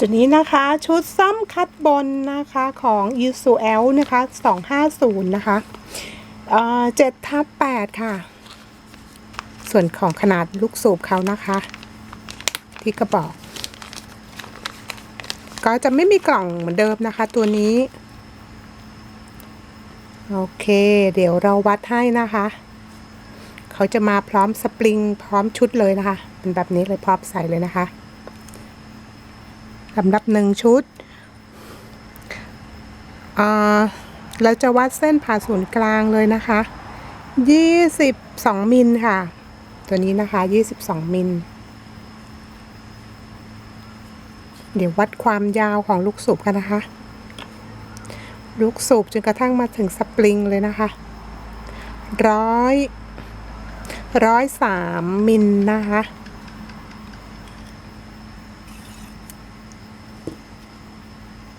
ตัวนี้นะคะชุดซ่อมคัดบนนะคะของ u s u l นะคะ250 นะคะเอ่อ7ทับ8ค่ะ ส่วนของขนาดลูกสูบเขานะคะ ที่กระบอก ก็จะไม่มีกล่องเหมือนเดิมนะคะ ตัวนี้ โอเค เดี๋ยวเราวัดให้นะคะ เขาจะมาพร้อมสปริง พร้อมชุดเลยนะคะ เป็นแบบนี้เลยพร้อมใส่เลยนะคะ สำหรับหนึ่งชุดอ่าเราจะวัดเส้นผ่าศูนย์กลางเลยนะคะ 22 มิลค่ะ ตัวนี้นะคะ 22 มิล เดี๋ยววัดความยาวของลูกสูบกันนะคะ ลูกสูบจนกระทั่งมาถึงสปริงเลยนะคะ ร้อยร้อยสามมิลนะคะ